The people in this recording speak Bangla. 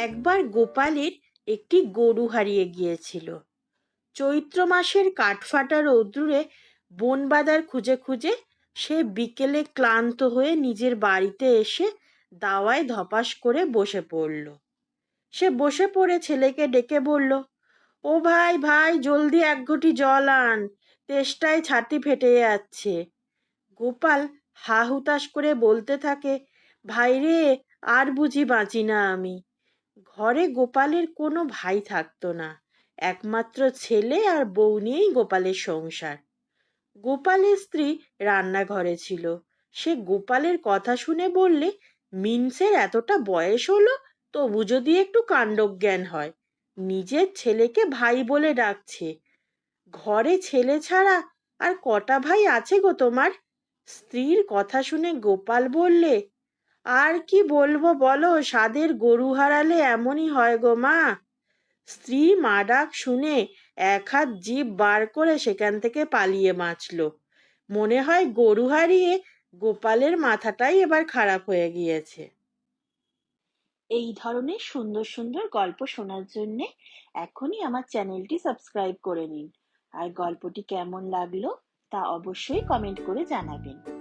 একবার গোপালের একটি গরু হারিয়ে গিয়েছিল। চৈত্র মাসের কাঠফাটা রৌদ্রে বন বাদার খুঁজে খুঁজে সে বিকেলে ক্লান্ত হয়ে নিজের বাড়িতে এসে দাওয়ায় ধপাস করে বসে পড়ল। সে বসে পড়ে ছেলেকে ডেকে বলল, ও ভাই ভাই, জলদি এক ঘটি জল আন, তেষ্টায় ছাতি ফেটে যাচ্ছে। গোপাল হা হুতাশ করে বলতে থাকে ভাই রে আর বুঝি বাঁচি না আমি। ঘরে গোপালের কোনো ভাই থাকতো না। একমাত্র ছেলে আর বউ নিয়েই গোপালের সংসার। গোপালের স্ত্রী রান্নাঘরে ছিল। সে গোপালের কথা শুনে বললে, মিনসের এতটা বয়স হলো, তবু যদি একটু কাণ্ডজ্ঞান হয়। নিজের ছেলেকে ভাই বলে ডাকছে। ঘরে ছেলে ছাড়া আর কটা ভাই আছে গো তোমার? স্ত্রীর কথা শুনে গোপাল বললে আর কি বলব বলো? সাদের গরু হারালে এমনই হয় গো মা। স্ত্রী মা ডাক শুনে এক হাত জিভ বার করে সেখান থেকে পালিয়ে বাঁচল মনে হয় গরু হারিয়ে গোপালের মাথাটাই এবার খারাপ হয়ে গিয়েছে। এই ধরনের সুন্দর সুন্দর গল্প শোনার জন্যে এখনই আমার চ্যানেলটি সাবস্ক্রাইব করে নিন। আর গল্পটি কেমন লাগল তা অবশ্যই কমেন্ট করে জানাবেন।